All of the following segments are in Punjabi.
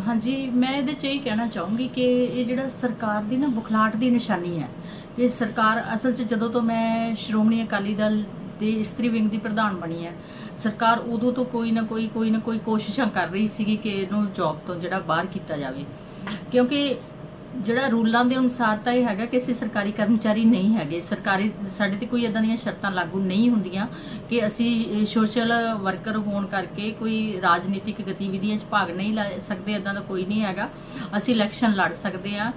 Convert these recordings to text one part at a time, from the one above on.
ਹਾਂਜੀ, ਮੈਂ ਇਹਦੇ ਚ ਇਹ ਕਹਿਣਾ ਚਾਹੂੰਗੀ ਕਿ ਇਹ ਜਿਹੜਾ ਸਰਕਾਰ ਦੀ ਨਾ ਬੁਖਲਾਟ ਦੀ ਨਿਸ਼ਾਨੀ ਹੈ, ਇਹ ਸਰਕਾਰ ਅਸਲ 'ਚ ਜਦੋਂ ਤੋਂ ਮੈਂ ਸ਼੍ਰੋਮਣੀ ਅਕਾਲੀ ਦਲ ਦੇ ਇਸਤਰੀ ਵਿੰਗ ਦੀ ਪ੍ਰਧਾਨ ਬਣੀ ਹੈ, ਸਰਕਾਰ ਉਦੋਂ ਤੋਂ ਕੋਈ ਨਾ ਕੋਈ ਕੋਈ ਨਾ ਕੋਈ ਕੋਸ਼ਿਸ਼ਾਂ ਕਰ ਰਹੀ ਸੀਗੀ ਕਿ ਇਹਨੂੰ ਜੌਬ ਤੋਂ ਜਿਹੜਾ ਬਾਹਰ ਕੀਤਾ ਜਾਵੇ। ਕਿਉਂਕਿ ਜਿਹੜਾ ਰੂਲਾਂ ਦੇ ਅਨੁਸਾਰ ਤਾਂ ਇਹ ਹੈਗਾ ਕਿ ਅਸੀਂ ਸਰਕਾਰੀ ਕਰਮਚਾਰੀ ਨਹੀਂ ਹੈਗੇ। ਸਰਕਾਰੀ, ਸਾਡੇ ਤੇ ਕੋਈ ਇਦਾਂ ਦੀਆਂ ਸ਼ਰਤਾਂ ਲਾਗੂ ਨਹੀਂ ਹੁੰਦੀਆਂ ਕਿ ਅਸੀਂ ਸੋਸ਼ਲ ਵਰਕਰ ਹੋਣ ਕਰਕੇ ਕੋਈ ਰਾਜਨੀਤਿਕ ਗਤੀਵਿਧੀਆਂ 'ਚ ਭਾਗ ਨਹੀਂ ਲੈ ਸਕਦੇ ਇਦਾਂ ਦਾ ਕੋਈ ਨਹੀਂ ਹੈਗਾ। ਅਸੀਂ ਇਲੈਕਸ਼ਨ ਲੜ ਸਕਦੇ ਆ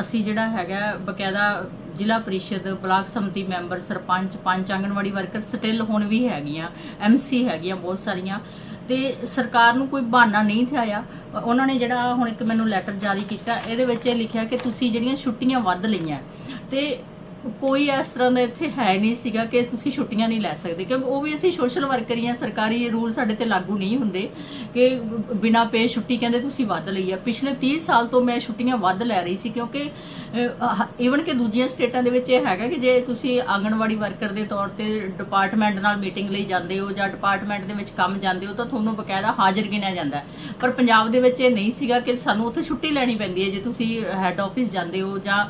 ਅਸੀਂ ਜਿਹੜਾ ਹੈਗਾ ਬਕਾਇਦਾ ਜ਼ਿਲ੍ਹਾ ਪਰਿਸ਼ਦ, ਬਲਾਕ ਸਮਿਤੀ ਮੈਂਬਰ, ਸਰਪੰਚ, ਪੰਚ, ਆਂਗਣਵਾੜੀ ਵਰਕਰ ਸਟਿਲ ਹੁਣ ਵੀ ਹੈਗੀਆਂ ਐਮਸੀ ਹੈਗੀਆਂ ਬਹੁਤ ਸਾਰੀਆਂ। ਤੇ ਸਰਕਾਰ ਨੂੰ ਕੋਈ ਬਹਾਨਾ ਨਹੀਂ ਥਿਆਇਆ। ਉਹਨਾਂ ਨੇ ਜਿਹੜਾ ਹੁਣ ਇੱਕ ਮੈਨੂੰ ਲੈਟਰ ਜਾਰੀ ਕੀਤਾ, ਇਹਦੇ ਵਿੱਚ ਇਹ ਲਿਖਿਆ ਕਿ ਤੁਸੀਂ ਜਿਹੜੀਆਂ ਛੁੱਟੀਆਂ ਵੱਧ ਲਈਆਂ। ਤੇ ਕੋਈ ਇਸ ਤਰ੍ਹਾਂ ਦਾ ਇੱਥੇ ਹੈ ਨਹੀਂ ਸੀਗਾ ਕਿ ਤੁਸੀਂ ਛੁੱਟੀਆਂ ਨਹੀਂ ਲੈ ਸਕਦੇ। ਕਿਉਂਕਿ ਉਹ ਵੀ ਅਸੀਂ ਸੋਸ਼ਲ ਵਰਕਰ ਹੀ ਆ ਸਰਕਾਰੀ ਰੂਲ ਸਾਡੇ ਤੇ ਲਾਗੂ ਨਹੀਂ ਹੁੰਦੇ ਕਿ ਬਿਨਾ ਪੇ ਛੁੱਟੀ ਕਹਿੰਦੇ ਤੁਸੀਂ ਵੱਧ ਲਈ ਆ। ਪਿਛਲੇ 30 ਸਾਲ ਤੋਂ ਮੈਂ ਛੁੱਟੀਆਂ ਵੱਧ ਲੈ ਰਹੀ ਸੀ ਕਿਉਂਕਿ ਈਵਨ ਕਿ ਦੂਜੀਆਂ ਸਟੇਟਾਂ ਦੇ ਵਿੱਚ ਇਹ ਹੈਗਾ ਕਿ ਜੇ ਤੁਸੀਂ ਆਂਗਣਵਾੜੀ ਵਰਕਰ ਦੇ ਤੌਰ ਤੇ ਡਿਪਾਰਟਮੈਂਟ ਨਾਲ ਮੀਟਿੰਗ ਲਈ ਜਾਂਦੇ ਹੋ ਜਾਂ ਡਿਪਾਰਟਮੈਂਟ ਦੇ ਵਿੱਚ ਕੰਮ ਜਾਂਦੇ ਹੋ ਤਾਂ ਤੁਹਾਨੂੰ ਬਕਾਇਦਾ ਹਾਜ਼ਰ ਗਿਣਿਆ ਜਾਂਦਾ ਪਰ ਪੰਜਾਬ ਦੇ ਵਿੱਚ ਇਹ ਨਹੀਂ ਸੀਗਾ ਕਿ ਸਾਨੂੰ ਉੱਥੇ ਛੁੱਟੀ ਲੈਣੀ ਪੈਂਦੀ ਹੈ ਜੇ ਤੁਸੀਂ ਹੈੱਡ ਆਫਿਸ ਜਾਂਦੇ ਹੋ ਜਾਂ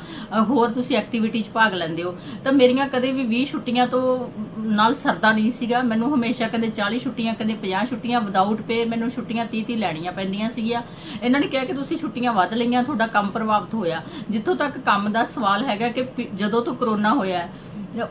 ਹੋਰ ਤੁਸੀਂ ਐਕਟੀਵਿਟੀ 'ਚ ਭਾਗ ਲੈਂਦੇ ਹੋ। ਤਾਂ ਮੇਰੀਆਂ ਕਦੇ ਵੀ 20 ਛੁੱਟੀਆਂ ਤੋਂ ਨਾਲ ਸਰਦਾ ਨਹੀਂ ਸੀਗਾ। ਮੈਨੂੰ ਹਮੇਸ਼ਾ ਕਦੇ 40 ਛੁੱਟੀਆਂ ਕਦੇ 50 ਛੁੱਟੀਆਂ ਵਿਦਆਊਟ ਪੇ ਮੈਨੂੰ ਛੁੱਟੀਆਂ 30 30 ਲੈਣੀਆਂ ਪੈਂਦੀਆਂ ਸੀਗੀਆਂ। ਇਹਨਾਂ ਨੇ ਕਿਹਾ ਕਿ ਤੁਸੀਂ ਛੁੱਟੀਆਂ ਵੱਧ ਲਈਆਂ, ਤੁਹਾਡਾ ਕੰਮ ਪ੍ਰਭਾਵਿਤ ਹੋਇਆ। ਜਿੱਥੋਂ ਤੱਕ ਕੰਮ ਦਾ ਸਵਾਲ ਹੈਗਾ ਕਿ ਜਦੋਂ ਤੋਂ ਕਰੋਨਾ ਹੋਇਆ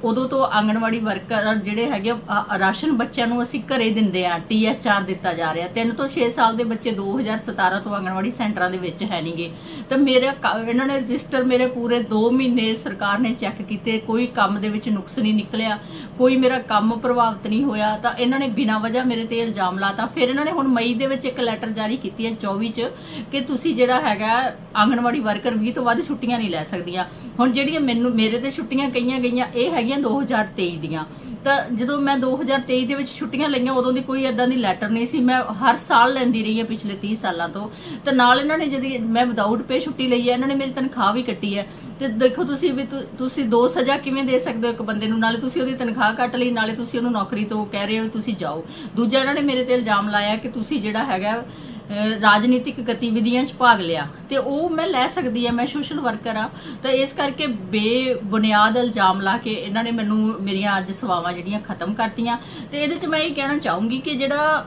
ਉਦੋਂ ਤੋਂ ਆਂਗਣਵਾੜੀ ਵਰਕਰ ਜਿਹੜੇ ਹੈਗੇ ਰਾਸ਼ਨ ਬੱਚਿਆਂ ਨੂੰ ਅਸੀਂ ਘਰੇ ਦਿੰਦੇ ਆ ਟੀਐਚਆਰ ਦਿੱਤਾ ਜਾ ਰਿਹਾ। 3 ਤੋਂ 6 ਸਾਲ ਦੇ ਬੱਚੇ 2017 ਤੋਂ ਆਂਗਣਵਾੜੀ ਸੈਂਟਰਾਂ ਦੇ ਵਿੱਚ ਹੈ ਨਹੀਂਗੇ ਤਾਂ ਮੇਰਾ ਇਹਨਾਂ ਨੇ ਰਜਿਸਟਰ ਮੇਰੇ ਪੂਰੇ 2 ਮਹੀਨੇ ਸਰਕਾਰ ਨੇ ਚੈੱਕ ਕੀਤੇ, ਕੋਈ ਕੰਮ ਦੇ ਵਿੱਚ ਨੁਕਸ ਨਹੀਂ ਨਿਕਲਿਆ, ਕੋਈ ਮੇਰਾ ਕੰਮ ਪ੍ਰਭਾਵਿਤ ਨਹੀਂ ਹੋਇਆ। ਤਾਂ ਇਹਨਾਂ ਨੇ ਬਿਨਾਂ ਵਜ੍ਹਾ ਮੇਰੇ ਤੇ ਇਲਜ਼ਾਮ ਲਾਤਾ। ਫਿਰ ਇਹਨਾਂ ਨੇ ਹੁਣ ਮਈ ਦੇ ਵਿੱਚ ਇੱਕ ਲੈਟਰ ਜਾਰੀ ਕੀਤੀ ਹੈ 24 ਚ ਕਿ ਤੁਸੀਂ ਜਿਹੜਾ ਹੈਗਾ, ਆਂਗਣਵਾੜੀ ਵਰਕਰ 20 ਤੋਂ ਵੱਧ ਛੁੱਟੀਆਂ ਨਹੀਂ ਲੈ ਸਕਦੀਆਂ। ਹੁਣ ਜਿਹੜੀਆਂ ਮੈਨੂੰ, ਮੇਰੇ ਤੇ ਛੁੱਟੀਆਂ ਕਈਆਂ ਗਈਆਂ, ਇਹ ਹੈਗੀਆਂ 2023 ਦੀਆਂ। ਤਾਂ ਜਦੋਂ ਮੈਂ 2023 ਦੇ ਵਿੱਚ ਛੁੱਟੀਆਂ ਲਈਆਂ, ਉਦੋਂ ਦੀ ਕੋਈ ਐਦਾਂ ਦੀ ਲੈਟਰ ਨਹੀਂ ਸੀ। ਮੈਂ ਹਰ ਸਾਲ ਲੈਂਦੀ ਰਹੀ ਹਾਂ ਪਿਛਲੇ 30 ਸਾਲਾਂ ਤੋਂ। ਤੇ ਨਾਲ ਇਹਨਾਂ ਨੇ ਜਦੀ ਮੈਂ ਵਿਦਆਊਟ ਪੇ ਛੁੱਟੀ ਲਈ ਹੈ, ਇਹਨਾਂ ਨੇ ਮੇਰੀ ਤਨਖਾਹ ਵੀ ਕੱਟੀ ਹੈ। ਤੇ ਦੇਖੋ ਤੁਸੀਂ ਵੀ ਤੁਸੀਂ ਦੋ ਸਜ਼ਾ ਕਿਵੇਂ ਦੇ ਸਕਦੇ ਹੋ ਇੱਕ ਬੰਦੇ ਨੂੰ? ਨਾਲੇ ਤੁਸੀਂ ਉਹਦੀ ਤਨਖਾਹ ਕੱਟ ਲਈ, ਨਾਲੇ ਤੁਸੀਂ ਉਹਨੂੰ ਨੌਕਰੀ ਤੋਂ ਕਹਿ ਰਹੇ ਹੋ ਤੁਸੀਂ ਜਾਓ। ਦੂਜਾ ਇਹਨਾਂ ਨੇ ਮੇਰੇ ਤੇ ਇਲਜ਼ਾਮ ਲਾਇਆ ਕਿ ਤੁਸੀਂ ਜਿਹੜਾ ਹੈਗਾ ਰਾਜਨੀਤਿਕ ਗਤੀਵਿਧੀਆਂ 'ਚ ਭਾਗ ਲਿਆ। ਤੇ ਉਹ ਮੈਂ ਲੈ ਸਕਦੀ ਆ ਮੈਂ ਸੋਸ਼ਲ ਵਰਕਰ ਆ ਤਾਂ ਇਸ ਕਰਕੇ ਬੇਬੁਨਿਆਦ ਇਲਜ਼ਾਮ ਲਾ ਕੇ ਇਹਨਾਂ ਨੇ ਮੈਨੂੰ ਮੇਰੀਆਂ ਅੱਜ ਸਵਾਵਾਂ ਜਿਹੜੀਆਂ ਖਤਮ ਕਰਤੀਆਂ। ਤੇ ਇਹਦੇ 'ਚ ਮੈਂ ਇਹ ਕਹਿਣਾ ਚਾਹੂੰਗੀ ਕਿ ਜਿਹੜਾ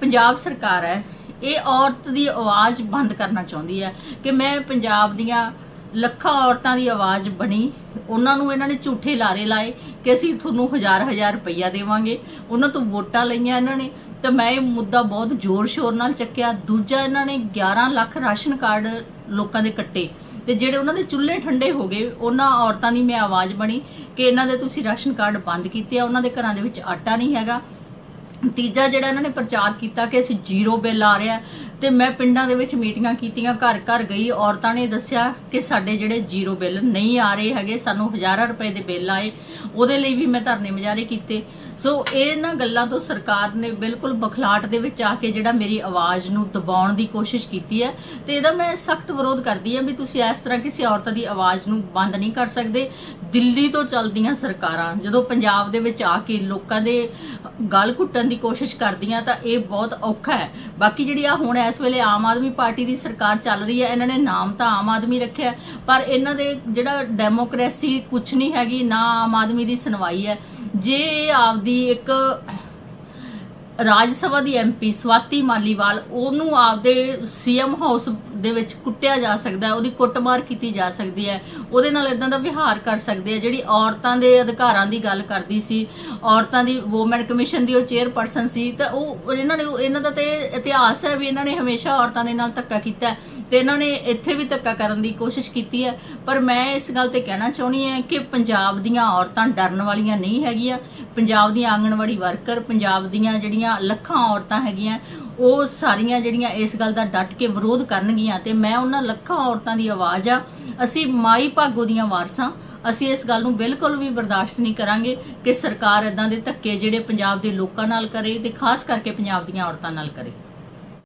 ਪੰਜਾਬ ਸਰਕਾਰ ਹੈ, ਇਹ ਔਰਤ ਦੀ ਆਵਾਜ਼ ਬੰਦ ਕਰਨਾ ਚਾਹੁੰਦੀ ਹੈ ਕਿ ਮੈਂ ਪੰਜਾਬ ਦੀਆਂ ਲੱਖਾਂ ਔਰਤਾਂ ਦੀ ਆਵਾਜ਼ ਬਣੀ। ਉਹਨਾਂ ਨੂੰ ਇਹਨਾਂ ਨੇ ਝੂਠੇ ਲਾਰੇ ਲਾਏ ਕਿ ਅਸੀਂ ਤੁਹਾਨੂੰ ਹਜ਼ਾਰ ਹਜ਼ਾਰ ਰੁਪਈਆ ਦੇਵਾਂਗੇ। ਉਹਨਾਂ ਤੋਂ ਵੋਟਾਂ ਲਈਆਂ ਇਹਨਾਂ ਨੇ। ਤਾਂ ਮੈਂ ਇਹ ਮੁੱਦਾ ਬਹੁਤ ਜ਼ੋਰ ਸ਼ੋਰ ਨਾਲ ਚੱਕਿਆ। ਦੂਜਾ, ਇਹਨਾਂ ਨੇ 11 ਲੱਖ ਰਾਸ਼ਨ ਕਾਰਡ ਲੋਕਾਂ ਦੇ ਕੱਟੇ ਤੇ ਜਿਹੜੇ ਉਹਨਾਂ ਦੇ ਚੁੱਲ੍ਹੇ ਠੰਡੇ ਹੋ ਗਏ, ਉਹਨਾਂ ਔਰਤਾਂ ਦੀ ਮੈਂ ਆਵਾਜ਼ ਬਣੀ ਕਿ ਇਹਨਾਂ ਦੇ ਤੁਸੀਂ ਰਾਸ਼ਨ ਕਾਰਡ ਬੰਦ ਕੀਤੇ ਆ, ਉਹਨਾਂ ਦੇ ਘਰਾਂ ਦੇ ਵਿੱਚ ਆਟਾ ਨਹੀਂ ਹੈਗਾ। ਤੀਜਾ ਜਿਹੜਾ ਇਹਨਾਂ ਨੇ ਪ੍ਰਚਾਰ ਕੀਤਾ ਕਿ ਅਸੀਂ ਜ਼ੀਰੋ ਬਿੱਲ ਆ ਰਿਹਾ ਤੇ ਮੈਂ ਪਿੰਡਾਂ ਦੇ ਵਿੱਚ ਮੀਟਿੰਗਾਂ ਕੀਤੀਆਂ, ਘਰ ਘਰ ਗਈ, ਔਰਤਾਂ ਨੇ ਦੱਸਿਆ ਕਿ ਸਾਡੇ ਜਿਹੜੇ ਜ਼ੀਰੋ ਬਿੱਲ ਨਹੀਂ ਆ ਰਹੇ ਹੈਗੇ, ਸਾਨੂੰ ਹਜ਼ਾਰਾਂ ਰੁਪਏ ਦੇ ਬਿੱਲ ਆਏ, ਉਹਦੇ ਲਈ ਵੀ ਮੈਂ ਧਰਨੇ ਮੁਜ਼ਾਹਰੇ ਕੀਤੇ। ਸੋ ਇਹਨਾਂ ਗੱਲਾਂ ਤੋਂ ਸਰਕਾਰ ਨੇ ਬਿਲਕੁਲ ਬਖਲਾਟ ਦੇ ਵਿੱਚ ਆ ਕੇ ਜਿਹੜਾ ਮੇਰੀ ਆਵਾਜ਼ ਨੂੰ ਦਬਾਉਣ ਦੀ ਕੋਸ਼ਿਸ਼ ਕੀਤੀ ਹੈ ਤੇ ਇਹਦਾ ਮੈਂ ਸਖਤ ਵਿਰੋਧ ਕਰਦੀ ਹਾਂ ਵੀ ਤੁਸੀਂ ਇਸ ਤਰ੍ਹਾਂ ਕਿਸੇ ਔਰਤ ਦੀ ਆਵਾਜ਼ ਨੂੰ ਬੰਦ ਨਹੀਂ ਕਰ ਸਕਦੇ। ਦਿੱਲੀ ਤੋਂ ਚੱਲਦੀਆਂ ਸਰਕਾਰਾਂ, ਜਦੋਂ ਪੰਜਾਬ ਦੇ ਵਿੱਚ ਆ ਕੇ ਲੋਕਾਂ ਦੇ ਗਲ ਘੁੱਟਣ ਦੀ ਕੋਸ਼ਿਸ਼ ਕਰਦੀਆਂ ਤਾਂ ਇਹ ਬਹੁਤ ਔਖਾ ਹੈ। ਬਾਕੀ ਜਿਹੜੀ ਆ ਹੁਣ ਇਸ ਵੇਲੇ ਆਮ ਆਦਮੀ ਪਾਰਟੀ ਦੀ ਸਰਕਾਰ ਚੱਲ ਰਹੀ ਹੈ। ਇਹਨਾਂ ਨੇ ਨਾਮ ਤਾਂ ਆਮ ਆਦਮੀ ਰੱਖਿਆ ਪਰ ਇਹਨਾਂ ਦੇ ਜਿਹੜਾ ਡੈਮੋਕ੍ਰੇਸੀ ਕੁਝ ਨਹੀਂ ਹੈਗੀ, ਨਾ ਆਮ ਆਦਮੀ ਦੀ ਸੁਣਵਾਈ ਹੈ। ਜੇ ਇਹ ਆਪਦੀ ਇੱਕ ਰਾਜ ਸਭਾ ਦੀ ਐਮਪੀ ਸਵਾਤੀ ਮਾਲੀਵਾਲ, ਉਹਨੂੰ ਆਪਦੇ ਸੀਐਮ ਹਾਊਸ ਦੇ ਵਿੱਚ ਕੁੱਟਿਆ ਜਾ ਸਕਦਾ ਹੈ, ਉਹਦੀ ਕੁੱਟਮਾਰ ਕੀਤੀ ਜਾ ਸਕਦੀ ਹੈ। ਉਹਦੇ ਨਾਲ ਇਦਾਂ ਦਾ ਵਿਹਾਰ ਕਰ ਸਕਦੇ ਆ ਜਿਹੜੀ ਔਰਤਾਂ ਦੇ ਅਧਿਕਾਰਾਂ ਦੀ ਗੱਲ ਕਰਦੀ ਸੀ, ਔਰਤਾਂ ਦੀ ਵੂਮਨ ਕਮਿਸ਼ਨ ਦੀ ਉਹ ਚੇਅਰਪਰਸਨ ਸੀ, ਤਾਂ ਉਹ, ਇਹਨਾਂ ਨੇ, ਇਹਨਾਂ ਦਾ ਤੇ ਇਤਿਹਾਸ ਹੈ ਵੀ ਇਹਨਾਂ ਨੇ ਹਮੇਸ਼ਾ ਔਰਤਾਂ ਦੇ ਨਾਲ ਧੱਕਾ ਕੀਤਾ ਹੈ, ਤੇ ਇਹਨਾਂ ਨੇ ਇੱਥੇ ਵੀ ਧੱਕਾ ਕਰਨ ਦੀ ਕੋਸ਼ਿਸ਼ ਕੀਤੀ ਹੈ। ਪਰ ਮੈਂ ਇਸ ਗੱਲ ਤੇ ਕਹਿਣਾ ਚਾਹੁੰਦੀ ਹਾਂ ਕਿ ਪੰਜਾਬ ਦੀਆਂ ਔਰਤਾਂ ਡਰਨ ਵਾਲੀਆਂ ਨਹੀਂ ਹੈਗੀਆਂ, ਪੰਜਾਬ ਦੀਆਂ ਆਂਗਣਵਾੜੀ ਵਰਕਰ, ਪੰਜਾਬ ਦੀਆਂ ਜਿਹੜੀਆਂ ਜਿਹੜੀਆਂ ਲੱਖਾਂ ਔਰਤਾਂ ਹੈਗੀਆਂ, ਉਹ ਸਾਰੀਆਂ ਜਿਹੜੀਆਂ ਇਸ ਗੱਲ ਦਾ ਡਟ ਕੇ ਵਿਰੋਧ ਕਰਨਗੀਆਂ ਤੇ ਮੈਂ ਉਹਨਾਂ ਲੱਖਾਂ ਔਰਤਾਂ ਦੀ ਆਵਾਜ਼ ਆ, ਅਸੀਂ ਮਾਈ ਭਾਗੋ ਦੀਆਂ ਵਾਰਸਾਂ, ਅਸੀਂ ਇਸ ਗੱਲ ਨੂੰ ਬਿਲਕੁਲ ਵੀ ਬਰਦਾਸ਼ਤ ਨਹੀਂ ਕਰਾਂਗੇ ਕਿ ਸਰਕਾਰ ਇਦਾਂ ਦੇ ਧੱਕੇ ਜਿਹੜੇ ਪੰਜਾਬ ਦੇ ਲੋਕਾਂ ਨਾਲ ਕਰੇ ਤੇ ਖਾਸ ਕਰਕੇ ਪੰਜਾਬ ਦੀਆਂ ਔਰਤਾਂ ਨਾਲ ਕਰੇ।